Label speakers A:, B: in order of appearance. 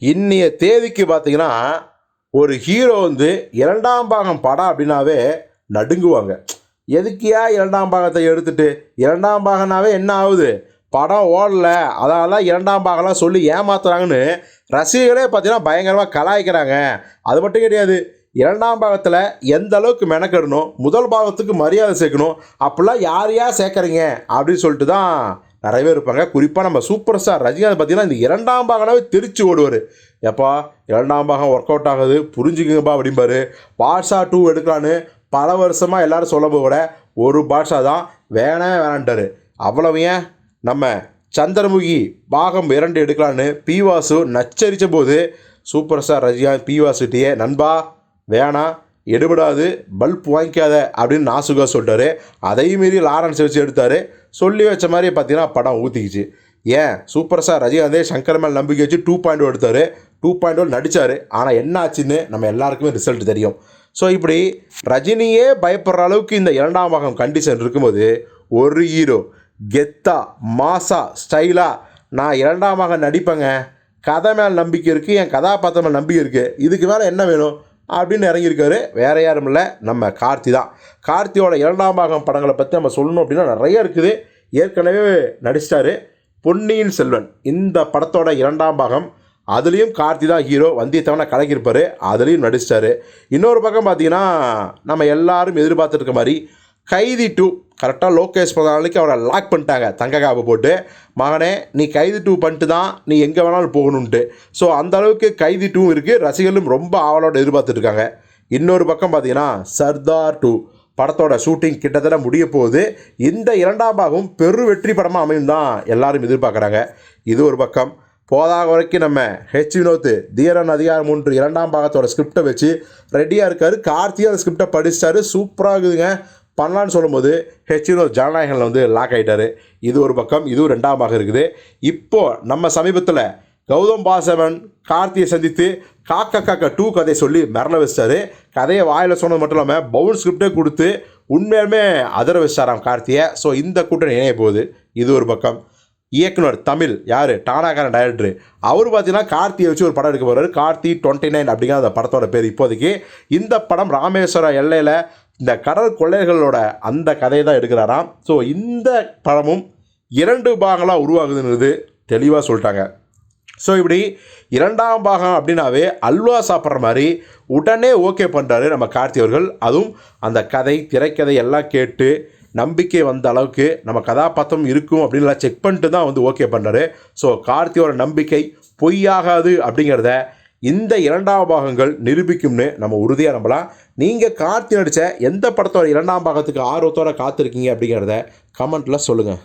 A: இன்னைய தேதிக்கு பார்த்தீங்கன்னா ஒரு ஹீரோ வந்து இரண்டாம் பாகம் படம் அப்படின்னாவே நடுங்குவாங்க. எதுக்கியா இரண்டாம் பாகத்தை எடுத்துட்டு? இரண்டாம் பாகனாவே என்ன ஆகுது? படம் ஓடல. அதனால இரண்டாம் பாகம்லாம் சொல்லி ஏமாத்துறாங்கன்னு ரசிகர்களே பார்த்தீங்கன்னா பயங்கரமாக கலாய்க்கிறாங்க. அது மட்டும் கிடையாது. இரண்டாம் பாகத்தில் எந்த அளவுக்கு மெனக்கெடணும்? முதல் பாகத்துக்கு மரியாதை சேர்க்கணும். அப்படிலாம் யார் யார் சேர்க்குறீங்க? அப்படின்னு சொல்லிட்டு தான் நிறைய பேர் இருப்பாங்க. குறிப்பாக நம்ம சூப்பர் ஸ்டார் ரஜினிகாந்த் பார்த்தீங்கன்னா இந்த இரண்டாம் பாகனாவே தெரிச்சு ஓடுவார். எப்பா இரண்டாம் பாகம் ஒர்க் அவுட் ஆகுது புரிஞ்சுக்குங்கப்பா அப்படிம்பாரு. பாட்ஷா டூ எடுக்கலான்னு பல வருஷமாக எல்லாரும் சொல்ல கூட ஒரு பாட்ஷா தான் வேணே வேணான்ட்டாரு. அவ்வளவு ஏன்? நம்ம சந்திரமுகி பாகம் இரண்டு எடுக்கலான்னு பி வாசு நச்சரித்த போது சூப்பர் ஸ்டார் ரஜினிகாந்த் பி நண்பா வேணாம் எடுபடாது பல்ப் வாங்கிக்காத அப்படின்னு நாசுகா சொல்லிட்டாரு. அதையும் மீறி லாரன்ஸ் வச்சு எடுத்தார். சொல்லி வச்ச மாதிரி பார்த்தீங்கன்னா படம் ஊற்றிக்கிச்சு ஏன்? சூப்பர் ஸ்டார் ரஜினிகாந்தே சங்கர் மேல் நம்பிக்கை வச்சு டூ பாயிண்ட் எடுத்தார். டூ பாயிண்ட் ஒன் நடித்தார் ஆனால் என்ன ஆச்சுன்னு நம்ம எல்லாருக்குமே ரிசல்ட் தெரியும். ஸோ இப்படி ரஜினியே பயப்படுற அளவுக்கு இந்த இரண்டாம் பாகம் கண்டிஷன் இருக்கும்போது ஒரு ஹீரோ கெத்தா மாசா ஸ்டைலாக நான் இரண்டாம் பாகம் நடிப்பேங்க. கதை மேல் நம்பிக்கை இருக்குது என் கதாபாத்திரம் மேல் நம்பிக்கை இருக்குது இதுக்கு மேலே என்ன வேணும்? அப்படின்னு இறங்கியிருக்காரு. வேற யாரும் இல்லை நம்ம கார்த்தி தான். கார்த்தியோட இரண்டாம் பாகம் படங்களை பற்றி நம்ம சொல்லணும் அப்படின்னா நிறைய இருக்குது. ஏற்கனவே நடிச்சிட்டாரு பொன்னியின் செல்வன். இந்த படத்தோட இரண்டாம் பாகம் அதுலேயும் கார்த்தி தான் ஹீரோ வந்தியத்தவனை கலக்கியிருப்பார் அதுலேயும் நடிச்சிட்டாரு. இன்னொரு பக்கம் பார்த்தீங்கன்னா நம்ம எல்லாரும் எதிர்பார்த்துருக்க மாதிரி கைதி டூ கரெக்டாக லோகேஷ் நாளைக்கு அவரை லாக் பண்ணிட்டாங்க. தங்க காப்பு போட்டு. மகனே நீ கைதி டூ பண்ணிட்டு தான் நீ எங்கே வேணாலும் போகணுன்ட்டு ஸோ அந்த அளவுக்கு கைதி டூ இருக்குது ரசிகர்களும் ரொம்ப ஆவலோட எதிர்பார்த்துட்ருக்காங்க இன்னொரு பக்கம் பார்த்தீங்கன்னா சர்தார் டூ படத்தோட ஷூட்டிங் கிட்டத்தட்ட முடிய போகுது. இந்த இரண்டாம் பாகம் பெரு வெற்றி படமாக அமையும் தான் எல்லாரும் எதிர்பார்க்குறாங்க. இது ஒரு பக்கம். போதாக வரைக்கும் நம்ம ஹெச் வினோத் தீரன் அதிகாரம் ஒன்று இரண்டாம் பாகத்தோட ஸ்கிரிப்டை வச்சு ரெடியாக இருக்கார். கார்த்தியும் அந்த ஸ்கிரிப்டை படிச்சிட்டாரு சூப்பராக இருக்குதுங்க. பண்ணலான்னு சொல்லும்போது ஹெச் ஜனநாயகனில் வந்து லாக் ஆகிட்டாரு இது ஒரு பக்கம் இதுவும் ரெண்டாம் இருக்குது. இப்போது நம்ம சமீபத்தில் கௌதம் பாசவன் கார்த்தியை சந்தித்து காக்க காக்க டூ கதையை சொல்லி மிரள வச்சிட்டாரு. கதையை வாயில் சொன்னது மட்டும் இல்லாமல் பவுன் ஸ்கிரிப்டே கொடுத்து உண்மையுமே அதர வச்சாராம் கார்த்தியை. ஸோ இந்த கூட்டணி இணைய போகுது. இது ஒரு பக்கம். இயக்குனர் தமிழ் யார்? டானாக்காரன் டைரக்டர் அவர் பார்த்தீங்கன்னா கார்த்தியை வச்சு ஒரு படம் எடுக்க போகிறாரு கார்த்தி டுவெண்ட்டி நைன் அப்படிங்கிற அந்த படத்தோட பேர் இப்போதைக்கு. இந்த படம் ராமேஸ்வர எல்லையில் இந்த கடல் கொள்ளையர்களோட அந்த கதையை தான் எடுக்கிறாராம். ஸோ இந்த படமும் இரண்டு பாகங்களாக உருவாகுதுன்றது தெளிவாக சொல்லிட்டாங்க. ஸோ இப்படி இரண்டாம் பாகம் அப்படின்னாவே அல்வா சாப்பிட்ற மாதிரி உடனே ஓகே பண்ணுறாரு நம்ம கார்த்தி அவர்கள். அதுவும் அந்த கதை திரைக்கதை எல்லாம் கேட்டு நம்பிக்கை வந்த அளவுக்கு நம்ம கதாபாத்திரம் இருக்கும் அப்படின்லாம் செக் பண்ணிட்டு தான் வந்து ஓகே பண்ணுறாரு ஸோ கார்த்தியோட நம்பிக்கை பொய்யாகாது அப்படிங்கிறத இந்த இரண்டாம் பாகங்கள் நிரூபிக்கும்னு நம்ம உறுதியாக நம்பலாம். நீங்கள் கார்த்தி நடித்த எந்த படத்தோட இரண்டாம் பாகத்துக்கு ஆர்வத்தோட காத்திருக்கீங்க அப்படிங்கிறத கமெண்ட்டில் சொல்லுங்கள்